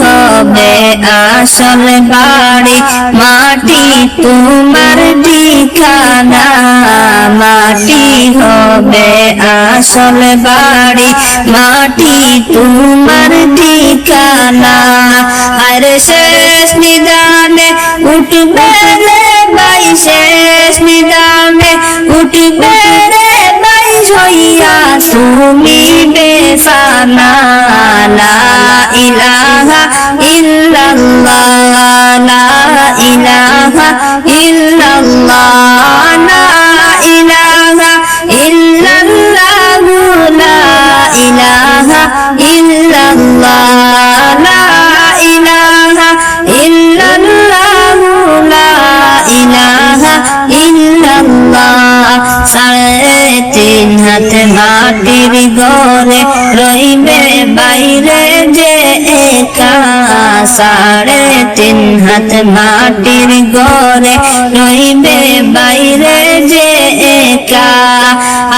হবে আসল বাড়ি, মাটি তোমার ঠিকানা। মাটি হবে আসল বাড়ি, মাটি তোমার ঠিকানা। আর শেষ নিদানে উঠবে রে ভাই, শেষ নিদানে উঠবে রে ভাই, হইয়া তুমি বেসানা লা ইলাহা ইল্লাল্লাহ, লা ইলাহা ইল্লাল্লাহ, লা ইলাহা ইল্লাল্লাহ, লা ইলাহা ইল্লাল্লাহ, লা ইলাহা ইল্লাল্লাহ, লা ইলাহা ইল্লাল্লাহ। সাড়ে তিন হাত মাটির গড়ে রইবে বাইরে যে একা। সাড়ে তিন হাত মাটির গড়ে রইবে বাইরে যে একা।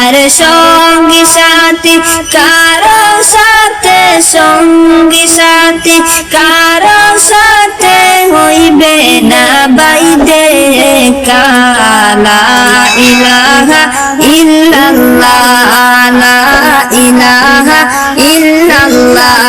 আর সঙ্গী সাথী, কারও সাথে সঙ্গী সাথী, কারও সাথে হইবে না বাইদে কালা ইলাহা ইল্লাল্লাহ, লা ইলাহা ইল্লাল্লাহ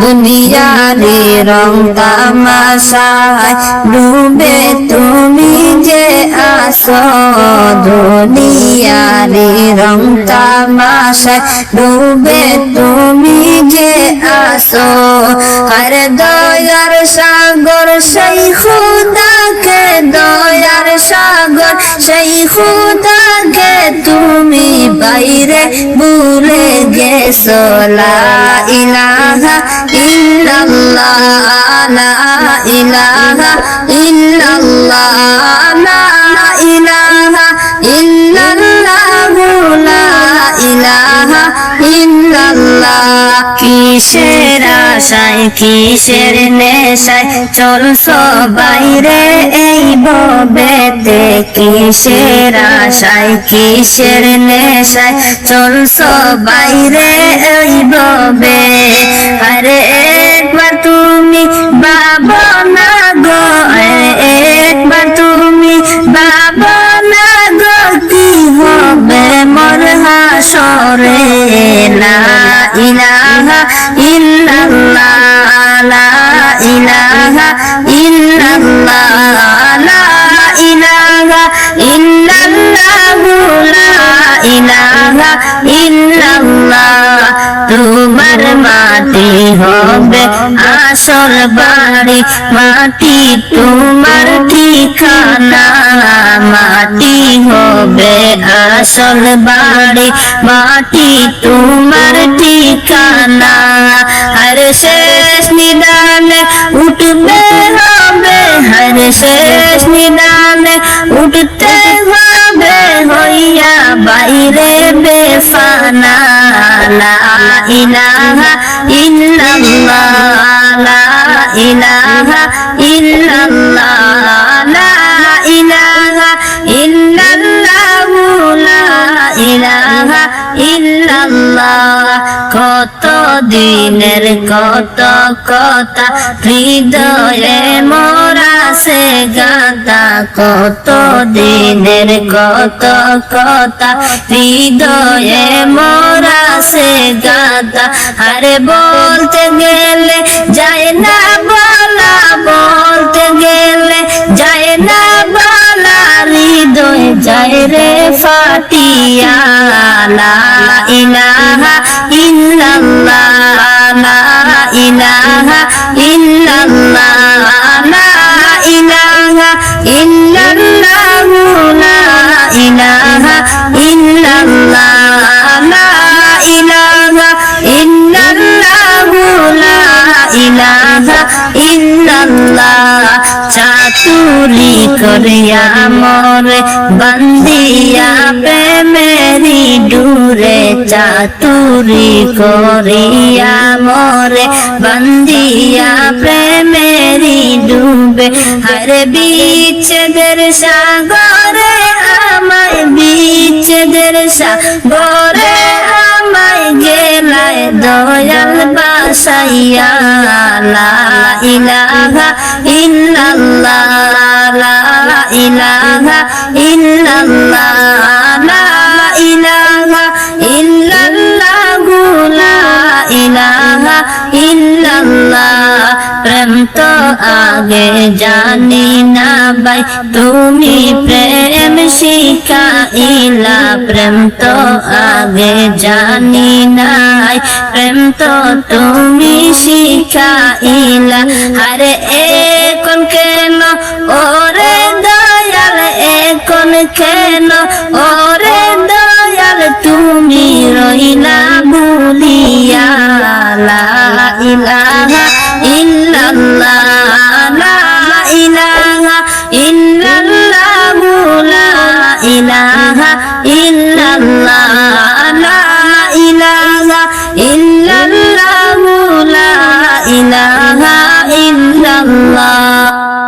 দুনিয়ারে রং তামাশায় ডুবে তুমি যে আসো। দুনিয়ারে রং তামাশায় ডুবে তুমি যে আসো। আর দয়ার সাগর সেই খুদা সেই খুদাকে তুমি বাইরে ভুলে গেছো। লা ইলাহা ইল্লাল্লাহ, লা ইলাহা ইল্লাল্লাহ, লা ইলাহা ইল্লাল্লাহ, লা ইলাহা কিসের আশায়, কিসের নেশায়? চলছো বাইরে এই ববেতে কিসের আশায়, কিসের নেশায়? চলছো বাইরে এই ববে। আরে একবার তুমি বাবা না গো একবার তুমি বাবা না গো, কি হবে মোর হাসরে লা ইলাহা ইল্লাল্লাহ, লা ইলাহা ইল্লাল্লাহ, লা ইলাহা ইল্লাল্লাহ, লা ইলাহা ইল্লাল্লাহ। তোমার মাটি হবে আসল বাড়ি, মাটি তোমার ঠিকানা, মাটি হবে আসল বাড়ি, মাটি তোমার ঠিকানা আর শেষ নিদানে উঠবে হবে হর শেষ নিদানে উঠতে হবে হইয়া বাইরে বেফানা লা ইলাহা ইল্লাল্লাহ ইলাহা ইল্লাল্লাহ কত দিনের কত কথা, হৃদয়ে মোরা সে গাতা কত দিনের কত কথা, হৃদয়ে মোরা সে গাতা আরে বলতে গেলে যায় না করিয়া মরে বন্দিয়া প্রেমেরি ডুরে, চাতুরি করিয়া মরে বন্দিয়া প্রেমেরি ডুবে। হরে বিচ্ছেদের সাগরে, আমায় বিচ্ছেদের সাগরে, আমায় গেলায় দয়াল বাসাইয়া। লা ইলাহা ইল্লাল্লাহ ইলাহা ইল্লাল্লাহ ইলাহা ইলাহা প্রেম তো আগে জানি না ভাই, তুমি প্রেম শিখাইলা। প্রেম তো আগে জানি নাই প্রেম তো তুমি শিখাইলা। আরে এখন কেন কেন? ওরে দয়াল, তুমি রইলা ভুলিয়া লা ইলাহা ইল্লাল্লাহ, লা ইলাহা ইল্লাল্লাহ, লা ইলাহা ইল্লাল্লাহ, লা ইলাহা ইল্লাল্লাহ, লা ইলাহা ইল্লাল্লাহ।